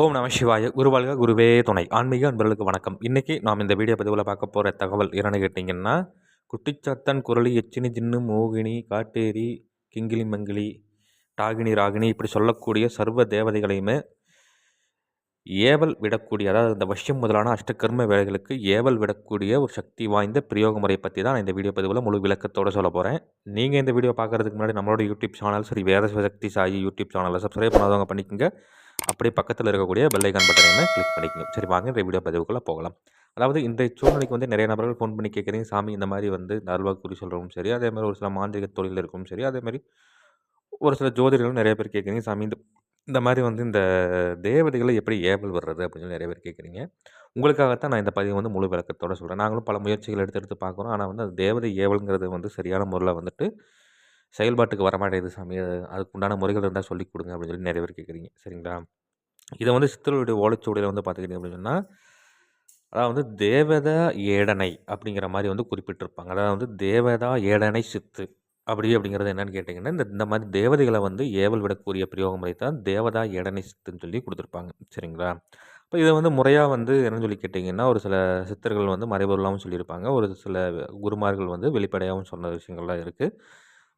ஓம் நம சிவாய குருவாழ்க குருவே துணை. ஆன்மீக அன்பர்களுக்கு வணக்கம். இன்றைக்கி நாம் இந்த வீடியோ பதிவில் பார்க்க போகிற தகவல் என்னென்னு கேட்டிங்கன்னா குட்டிச்சாத்தன் குரலி எச்சினி ஜின்னு மோகினி காட்டேரி கிங்கிலி மங்கிலி டாகினி ராகினி இப்படி சொல்லக்கூடிய சர்வ தேவதைகளையுமே ஏவல் விடக்கூடிய அதாவது இந்த வஷ்யம் முதலான அஷ்டகர்ம வேலைகளுக்கு ஏவல் விடக்கூடிய ஒரு சக்தி வாய்ந்த பிரயோக முறை பற்றி தான் நான் இந்த வீடியோ பதிவில் முழு விளக்கத்தோடு சொல்ல போகிறேன் நீங்கள் இந்த வீடியோ பார்க்குறதுக்கு முன்னாடி நம்மளோட யூடியூப் சேனல் சரி வேத சக்தி சாயி யூடியூப் சேனலில் சப்ஸ்கிரைப் பண்ணாதவங்க பண்ணிக்கோங்க. அப்படியே பக்கத்தில் இருக்கக்கூடிய பெல்லைக்கான் பட்டனையுமே கிளிக் பண்ணிக்கணும் சரி வாங்க இந்த வீடியோ பதிவுக்குள்ளே போகலாம். அதாவது இந்த சூழ்நிலைக்கு வந்து நிறைய நபர்கள் ஃபோன் பண்ணி கேட்குறீங்க. சாமி இந்த மாதிரி வந்து இந்த குறி சொல்கிறவும் சரி அதே மாதிரி ஒரு சில மாந்திரிக தொழில் இருக்கும் சரி அதே மாதிரி ஒரு சில ஜோதிடர்களும் நிறைய பேர் கேட்குறீங்க. சாமி இந்த இந்த மாதிரி வந்து இந்த தேவதைகளை எப்படி ஏவல் வர்றது அப்படின்னு சொல்லி நிறைய பேர் கேட்குறீங்க. உங்களுக்காகத்தான் நான் இந்த பதிவு வந்து முழு விளக்கத்தோடு சொல்கிறேன் நாங்களும் பல முயற்சிகள் எடுத்து எடுத்து பார்க்குறோம். ஆனால் வந்து அந்த தேவதை ஏவல்ங்கிறது வந்து சரியான முறையில் வந்துட்டு செயல்பாட்டுக்கு வரமாட்டேங்குது சாமி. அதுக்கு உண்டான முறைகள் இருந்தால் சொல்லிக் கொடுங்க அப்படின்னு சொல்லி நிறைய பேர் கேட்குறீங்க. சரிங்களா? இதை வந்து சித்தருடைய ஓலைச்சுவடியில் வந்து பார்த்துக்கிட்டீங்க அப்படின்னு சொன்னால் அதாவது வந்து தேவதா ஏடனை அப்படிங்கிற மாதிரி வந்து குறிப்பிட்டிருப்பாங்க. அதாவது வந்து தேவதா ஏடனை சித்து அப்படி அப்படிங்கிறது என்னென்னு கேட்டிங்கன்னா இந்த இந்த மாதிரி தேவதைகளை வந்து ஏவல் விடக்கூடிய பிரயோக முறை தான் தேவதா ஏடனை சித்துன்னு சொல்லி கொடுத்துருப்பாங்க. சரிங்களா? இப்போ இதை வந்து முறையாக வந்து என்னன்னு சொல்லி கேட்டிங்கன்னா ஒரு சில சித்தர்கள் வந்து மறைபொருளாகவும் சொல்லியிருப்பாங்க. ஒரு சில குருமார்கள் வந்து வெளிப்படையாகவும் சொன்ன விஷயங்கள்லாம் இருக்குது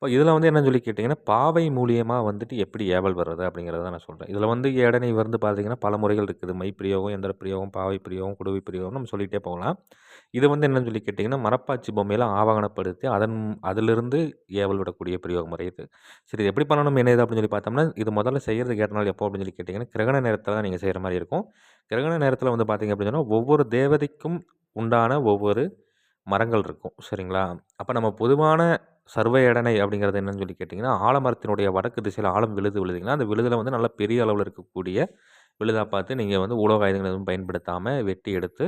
இப்போ இதில் வந்து என்னன்னு சொல்லி கேட்டிங்கன்னா பாவை மூலியமாக வந்துட்டு எப்படி ஏவல் வர்றது அப்படிங்கிறத நான் சொல்கிறேன் இதில் வந்து ஏடனை வந்து பார்த்தீங்கன்னா பல முறைகள் இருக்குது. மைப்பிரியோகம் எந்திர பிரியோகம் பாவை பிரியோகம் குடுவை பிரியோகம் நம்ம சொல்லிகிட்டே போகலாம். இது வந்து என்னன்னு சொல்லி கேட்டிங்கன்னா மரப்பாச்சி பொம்மையில் ஆவகனப்படுத்தி அதன் அதிலிருந்து ஏவல் விடக்கூடிய பிரயோக முறை இது. சரி இது எப்படி பண்ணணும் என்ன அப்படின்னு சொல்லி பார்த்தோம்னா இது முதல்ல செய்கிறது கேட்டனால் எப்போ அப்படின்னு சொல்லி கேட்டிங்கன்னா கிரகண நேரத்தில் தான் நீங்கள் செய்கிற மாதிரி இருக்கும். கிரகண நேரத்தில் வந்து பார்த்திங்க அப்படின்னு சொன்னால் ஒவ்வொரு தேவதைக்கும் உண்டான ஒவ்வொரு மரங்கள் இருக்கும். சரிங்களா? அப்போ நம்ம பொதுவான சர்வையடனை அப்படிங்கிறது என்னன்னு சொல்லி கேட்டிங்கன்னா ஆலமரத்தினுடைய வடக்கு திசையில் ஆழம் விழுது விழுதுங்கன்னா அந்த விழுதில் வந்து நல்லா பெரிய அளவில் இருக்கக்கூடிய விழுதாக பார்த்து நீங்கள் வந்து உலோக ஆயுதங்கள் எதுவும் பயன்படுத்தாமல் வெட்டி எடுத்து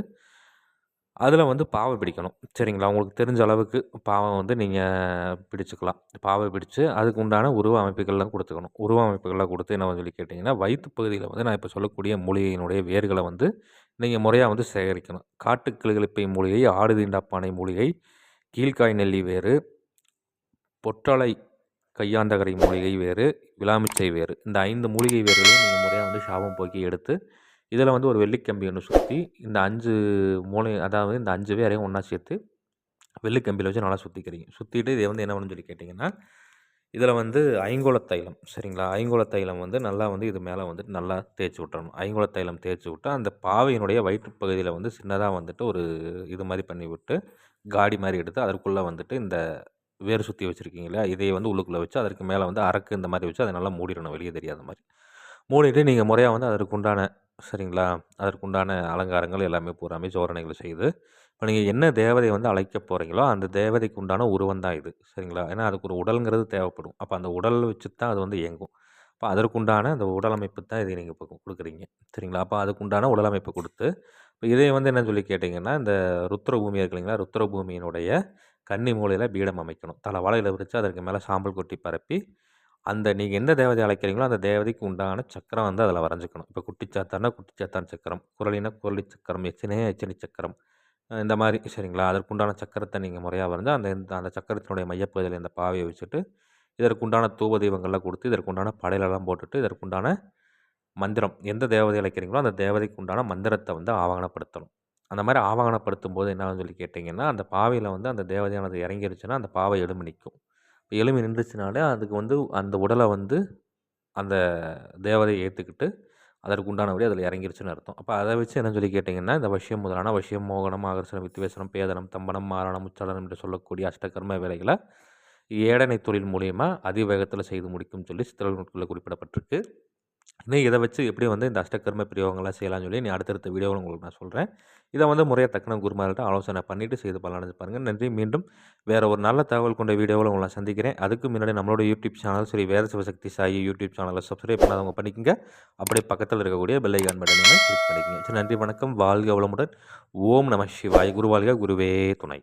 அதில் வந்து பாவை பிடிக்கணும். சரிங்களா? உங்களுக்கு தெரிஞ்ச அளவுக்கு பாவை வந்து நீங்கள் பிடிச்சிக்கலாம். பாவை பிடிச்சி அதுக்கு உண்டான உருவ அமைப்புகள்லாம் கொடுத்துக்கணும். உருவ அமைப்புகள்லாம் கொடுத்து என்ன சொல்லி கேட்டிங்கன்னா வயிற்று பகுதியில் வந்து நான் இப்போ சொல்லக்கூடிய மூலிகையினுடைய வேர்களை வந்து நீங்கள் முறையாக வந்து சேகரிக்கணும். காட்டுக்கிளிகளிப்பை மூலிகை ஆடு தீண்டாப்பானை மூலிகை கீழ்காய் நெல்லி வேறு பொற்றலை கையாந்தகரை மூலிகை வேறு விளாமிச்சை வேறு. இந்த ஐந்து மூலிகை வேர்களையும் நீங்கள் முறையாக வந்து சாபம் போக்கி எடுத்து இதில் வந்து ஒரு வெள்ளிக்கம்பி ஒன்று சுற்றி இந்த அஞ்சு மூளை அதாவது இந்த அஞ்சு பேரையும் ஒன்றா சேர்த்து வெள்ளிக்கம்பியில் வச்சு நல்லா சுற்றிக்கிறீங்க சுற்றிட்டு இதை வந்து என்ன பண்ணணும்னு சொல்லி கேட்டிங்கன்னா இதில் வந்து ஐங்கோல தைலம் சரிங்களா? ஐங்கோல தைலம் வந்து நல்லா வந்து இது மேலே வந்துட்டு நல்லா தேய்ச்சி விட்டுறணும். ஐங்கோல தைலம் தேய்ச்சி விட்டு அந்த பாவையினுடைய வயிற்றுப்பகுதியில் வந்து சின்னதாக வந்துட்டு ஒரு இது மாதிரி பண்ணி விட்டு காடி மாதிரி எடுத்து அதற்குள்ளே வந்துட்டு இந்த வேறு சுற்றி வச்சுருக்கீங்களா இதை வந்து உள்ளுக்குள்ளே வச்சு அதற்கு மேலே வந்து அரக்கு இந்த மாதிரி வச்சு அதை நல்லா மூடிடணும். வெளியே தெரியாத மாதிரி. மூடிட்டு நீங்கள் முறையாக வந்து அதற்கு உண்டான சரிங்களா? அதற்குண்டான அலங்காரங்கள் எல்லாமே பூராமே சோதனைகள் செய்து இப்போ நீங்கள் என்ன தேவதை வந்து அழைக்க போகிறீங்களோ அந்த தேவதைக்கு உண்டான உருவம் தான் இது. சரிங்களா? ஏன்னா அதுக்கு ஒரு உடலுங்கிறது தேவைப்படும். அப்போ அந்த உடல் வச்சு தான் அது வந்து இயங்கும். அப்போ அதற்குண்டான அந்த உடலமைப்பு தான் இதை நீங்கள் இப்போ கொடுக்குறீங்க. சரிங்களா? அப்போ அதுக்குண்டான உடலமைப்பு கொடுத்து இப்போ இதை வந்து என்னன்னு சொல்லி கேட்டிங்கன்னா இந்த ருத்ர பூமி இருக்கு இல்லைங்களா? ருத்ர பூமியினுடைய கன்னி மூலையில் பீடம் அமைக்கணும். தலை வாழையில் விரித்து அதற்கு மேலே சாம்பல் கொட்டி பரப்பி அந்த நீங்கள் எந்த தேவதை அழைக்கிறீங்களோ அந்த தேவதைக்கு உண்டான சக்கரம் வந்து அதில் வரைஞ்சிக்கணும். இப்போ குட்டிச்சாத்தானா குட்டிச்சாத்தான் சக்கரம். குரலினா குரலி சக்கரம். எச்சினையா எச்சினி சக்கரம். இந்த மாதிரி சரிங்களா? அதற்குண்டான சக்கரத்தை நீங்கள் முறையாக வரைஞ்சால் அந்த அந்த சக்கரத்தினுடைய மையப்பகுதியில் இந்த பாவையை வச்சுட்டு இதற்குண்டான தூப தெய்வங்கள்லாம் கொடுத்து இதற்குண்டான படையிலெல்லாம் போட்டுட்டு இதற்குண்டான மந்திரம் எந்த தேவதை அழைக்கிறீங்களோ அந்த தேவதைக்கு உண்டான மந்திரத்தை வந்து ஆவணப்படுத்தணும் அந்த மாதிரி ஆவணப்படுத்தும் போது என்ன சொல்லி கேட்டிங்கன்னா அந்த பாவையில் வந்து அந்த தேவதையானது இறங்கிருச்சுன்னா அந்த பாவை எலும்பி நிற்கும் இப்போ எலும்பு நின்றுச்சுனாலே அதுக்கு வந்து அந்த உடலை வந்து அந்த தேவதையை ஏற்றுக்கிட்டு அதற்கு உண்டானபடி அதில் இறங்கிருச்சுன்னு அர்த்தம். அப்போ அதை வச்சு என்ன சொல்லி கேட்டிங்கன்னா இந்த வசியம் முதலான வசியம் மோகனம் ஆகர்ஷணம் வித்வேசனம் பேதனம் தம்பனம் மாரணம் உச்சலனம் என்று சொல்லக்கூடிய அஷ்டகர்ம வேலைகளை ஏடனை தொழில் மூலியமாக அதிவேகத்தில் செய்து முடிக்கும் சொல்லி சித்திரல் நூட்களில் குறிப்பிடப்பட்டிருக்கு. இன்னும் இதை வச்சு எப்படி வந்து இந்த அஷ்டகர்ம பிரயோகங்கள்லாம் செய்யலாம்னு சொல்லி நீ அடுத்தடுத்த வீடியோவில் உங்களுக்கு நான் சொல்கிறேன் இதை வந்து முறையாக தக்கன குருமார்கிட்ட ஆலோசனை பண்ணிவிட்டு செய்து பலனடைஞ்சு பாருங்கள் நன்றி. மீண்டும் வேறு ஒரு நல்ல தகவல் கொண்ட வீடியோவில் உங்களை சந்திக்கிறேன். அதுக்கு முன்னாடி நம்மளோட யூடியூப் சேனல் சரி வேத சிவசக்தி சாயி யூடியூப் சேனலை சப்ஸ்கிரைப் பண்ணாதவங்க பண்ணிக்கங்க. அப்படியே பக்கத்தில் இருக்கக்கூடிய பெல்லைகான் பட்டனை கிளிக் பண்ணிக்கங்க. சரி நன்றி. வணக்கம். வாழ்க வளமுடன். ஓம் நம சிவாய். குருவாழ்க குருவே துணை.